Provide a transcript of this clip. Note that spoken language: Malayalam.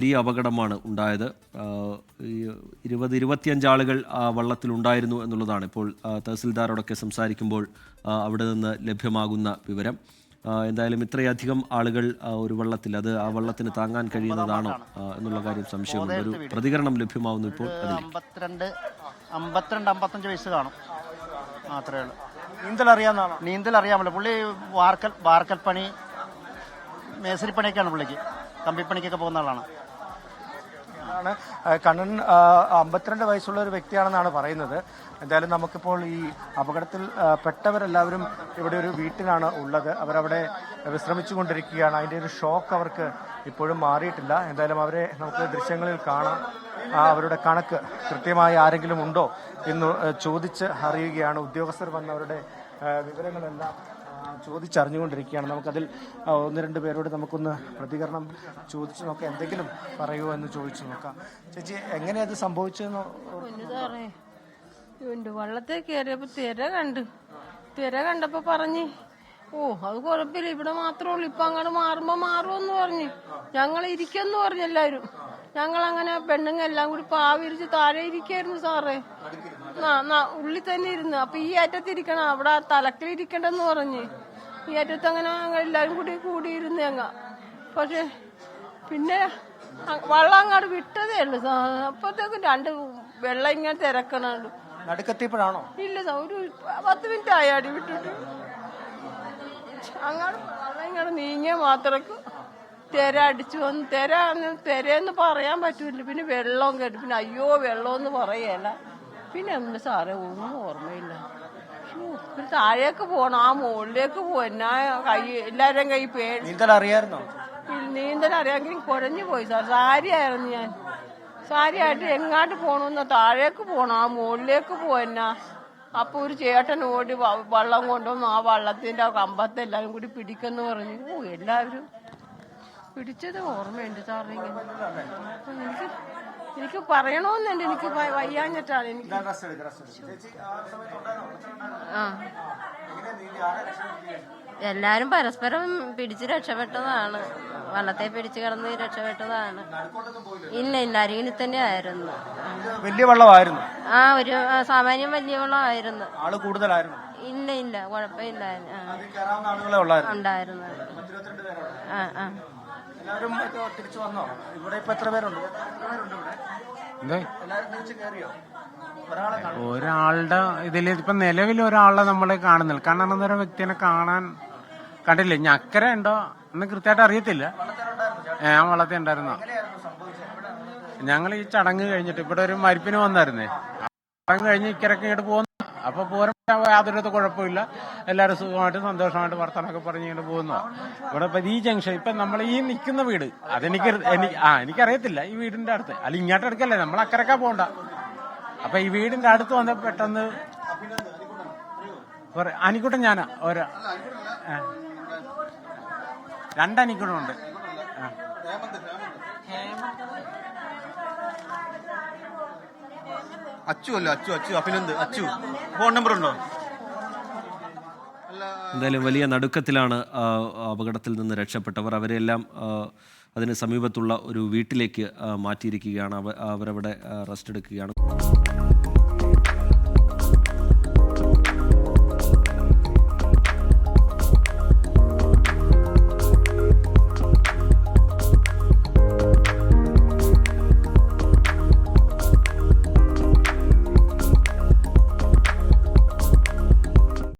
വലിയ അപകടമാണ് ഉണ്ടായത്. ഈ ഇരുപത് ഇരുപത്തിയഞ്ച് ആളുകൾ ആ വള്ളത്തിലുണ്ടായിരുന്നു എന്നുള്ളതാണ് ഇപ്പോൾ തഹസിൽദാരോടൊക്കെ സംസാരിക്കുമ്പോൾ അവിടെ നിന്ന് ലഭ്യമാകുന്ന വിവരം. എന്തായാലും ഇത്രയധികം ആളുകൾ ഒരു വള്ളത്തിൽ അത് ആ വള്ളത്തിന് താങ്ങാൻ കഴിയുന്നതാണോ എന്നുള്ള കാര്യം സംശയമുണ്ട് ഒരു പ്രതികരണം ലഭ്യമാവുന്നു ഇപ്പോൾ അമ്പത്തിരണ്ട് അമ്പത്തിരണ്ട് അമ്പത്തഞ്ച് വയസ്സ് കാണും. മാത്രമേ ഉള്ളൂ. നീന്തൽ അറിയാമെന്നാണ് നീന്തൽ അറിയാമല്ലോ പുള്ളി വാർക്കൽ വാർക്കൽ പണി മേസരിപ്പണിയൊക്കെയാണ് പുള്ളിക്ക്. കമ്പിപ്പണിക്കൊക്കെ പോകുന്ന ആളാണ്. ആണ്. കണ്ണൻ അമ്പത്തിരണ്ട് വയസ്സുള്ള ഒരു വ്യക്തിയാണെന്നാണ് പറയുന്നത്. എന്തായാലും നമുക്കിപ്പോൾ ഈ അപകടത്തിൽ പെട്ടവരെല്ലാവരും ഇവിടെ ഒരു വീട്ടിലാണ് ഉള്ളത്. അവരവിടെ വിശ്രമിച്ചു കൊണ്ടിരിക്കുകയാണ് അതിന്റെ ഒരു ഷോക്ക് അവർക്ക് ഇപ്പോഴും മാറിയിട്ടില്ല. എന്തായാലും അവരെ നമുക്ക് ദൃശ്യങ്ങളിൽ കാണാം. അവരുടെ കണക്ക് കൃത്യമായി ആരെങ്കിലും ഉണ്ടോ എന്ന് ചോദിച്ച് അറിയുകയാണ്. ഉദ്യോഗസ്ഥർ വന്നവരുടെ വിവരങ്ങളെല്ലാം ചോദിച്ചറിഞ്ഞുകൊണ്ടിരിക്കുകയാണ്. നമുക്കതിൽ ഒന്ന് രണ്ട് പേരോട് നമുക്കൊന്ന് പ്രതികരണം ചോദിച്ചു നോക്കാം. എന്തെങ്കിലും പറയുമോ എന്ന് ചോദിച്ചു നോക്കാം. ചേച്ചി എങ്ങനെയത് ഇവന്റെ വള്ളത്തിൽ കയറിയപ്പോ തിര കണ്ട് തിര കണ്ടപ്പോ പറഞ്ഞ് ഓ അത് കുഴപ്പമില്ല. ഇവിടെ മാത്രമേ ഉള്ളൂ. ഇപ്പൊ അങ്ങോട്ട് മാറുമ്പോ മാറുമെന്ന് പറഞ്ഞു. ഞങ്ങൾ ഇരിക്കെന്ന് പറഞ്ഞു എല്ലാരും ഞങ്ങൾ അങ്ങനെ പെണ്ണുങ്ങൾ എല്ലാം കൂടി പാവിരിച്ച് താഴെ ഇരിക്കായിരുന്നു സാറേ. ഉള്ളി ഉള്ളിൽ തന്നെ ഇരുന്ന്. അപ്പൊ ഈ അറ്റത്തിരിക്കണം അവിടെ തലക്കിൽ ഇരിക്കണ്ടെന്ന് പറഞ്ഞ്. ഈ അറ്റത്ത് അങ്ങനെ ഞങ്ങൾ എല്ലാരും കൂടി കൂടിയിരുന്ന് ഞങ്ങ. പക്ഷെ പിന്നെ വെള്ളം അങ്ങോട്ട് വിട്ടതേ ഉള്ളു അപ്പത്തേക്കും രണ്ട് വെള്ളം ഇങ്ങനെ തിരക്കണുണ്ട്. നടുക്കെത്തിയപ്പോഴാണോ? ഇല്ല സാ ഒരു പത്ത് മിനിറ്റ് ആയാടി വിട്ടിട്ട്. അങ്ങോട്ട് വെള്ളം ഇങ്ങനെ നീങ്ങിയ മാത്രക്ക് തിര അടിച്ചു വന്ന് തിര തിരയെന്ന് പറയാൻ പറ്റൂല പിന്നെ വെള്ളം കേട്ടു. പിന്നെ അയ്യോ വെള്ളം എന്ന് പറയല. പിന്നെ എന്ത് സാറേ ഒന്നും ഓർമ്മയില്ല. പിന്നെ താഴേക്ക് പോണം. ആ മുകളിലേക്ക് പോ കൈ എല്ലാരും കൈ പേടി. നീന്തൽ അറിയായിരുന്നോ? നീന്തൽ അറിയാമെങ്കിൽ കുഴഞ്ഞു പോയി സാർ. സാരി ആയിരുന്നു ഞാൻ. സാരിയായിട്ട് എങ്ങാട്ട് പോണെന്ന്. താഴേക്ക് പോണം. ആ മുകളിലേക്ക് പോയെന്നാ. അപ്പൊ ഒരു ചേട്ടൻ ഓടി വള്ളം കൊണ്ടുവന്നു ആ വള്ളത്തിന്റെ കമ്പത്ത് എല്ലാരും കൂടി പിടിക്കെന്ന് പറഞ്ഞു എല്ലാവരും പിടിച്ചത് ഓർമ്മയുണ്ട് സാറേ. ഇങ്ങനെ എനിക്ക് എനിക്ക് പറയണമെന്നുണ്ട് എനിക്ക് വയ്യാഞ്ഞിട്ടാണ് എനിക്ക്. ആ എല്ലാരും പരസ്പരം പിടിച്ച് രക്ഷപ്പെട്ടതാണ്. വള്ളത്തെ പിടിച്ച് കിടന്ന് രക്ഷപ്പെട്ടതാണ്. ഇല്ല ഇല്ല. അരികിൽ തന്നെ ആയിരുന്നു. വലിയ വള്ളമായിരുന്നു? ആ ഒരു സാമാന്യം വലിയ വള്ളമായിരുന്നു. ആൾ കൂടുതലായിരുന്നു? ഇല്ല ഇല്ല. കുഴപ്പമില്ല ഉണ്ടായിരുന്നു. ആ ആ. എല്ലാവരും തിരിച്ചു വന്നോ? ഇവിടെ ഇപ്പൊ എത്ര പേരുണ്ട്? ഒരാളുടെ ഇതിൽ ഇപ്പൊ നിലവിൽ ഒരാളെ നമ്മൾ കാണുന്നില്ല. കാരണം അന്നേരം വ്യക്തിനെ കാണാൻ കണ്ടില്ല? ഇനി അക്കരെ ഉണ്ടോ എന്ന് കൃത്യമായിട്ട് അറിയത്തില്ല. ഏ, ഞാൻ വളർത്തി ഉണ്ടായിരുന്നോ ഞങ്ങൾ ഈ ചടങ്ങ് കഴിഞ്ഞിട്ട് ഇവിടെ ഒരു മരിപ്പിന് വന്നായിരുന്നേ. ചടങ്ങ് കഴിഞ്ഞ് ഇക്കരക്ക് ഇങ്ങോട്ട് പോകുന്നു. അപ്പൊ പൂരം യാതൊരു കുഴപ്പമില്ല. എല്ലാവരും സുഖമായിട്ട് സന്തോഷമായിട്ട് വർത്തമാനമൊക്കെ ഇങ്ങനെ പോകുന്നു. ഇവിടെ ഇപ്പൊ ഈ ജംഗ്ഷൻ ഇപ്പൊ നമ്മൾ ഈ നിൽക്കുന്ന വീട്. അതെനിക്ക് ആ എനിക്കറിയത്തില്ല. ഈ വീടിന്റെ അടുത്ത്. അല്ല ഇങ്ങോട്ട് എടുക്കല്ലേ? നമ്മൾ അക്കരക്കാ പോണ്ട. അപ്പൊ ഈ വീടിന്റെ അടുത്ത് വന്ന പെട്ടെന്ന് അനിക്കുട്ടൻ ഞാനാ. ഒരാ ആ. ഉണ്ട് ആ. അച്ചു അല്ല? അച്ചു അച്ചു. അഭിനന്ദ് അച്ചു. ഫോൺ നമ്പർ ഉണ്ടോ? എന്തായാലും വലിയ നടുക്കത്തിലാണ് അപകടത്തിൽ നിന്ന് രക്ഷപ്പെട്ടവർ. അവരെല്ലാം അതിന് സമീപത്തുള്ള ഒരു വീട്ടിലേക്ക് മാറ്റിയിരിക്കുകയാണ്. അവ- അവരവിടെ റെസ്റ്റ് എടുക്കുകയാണ്.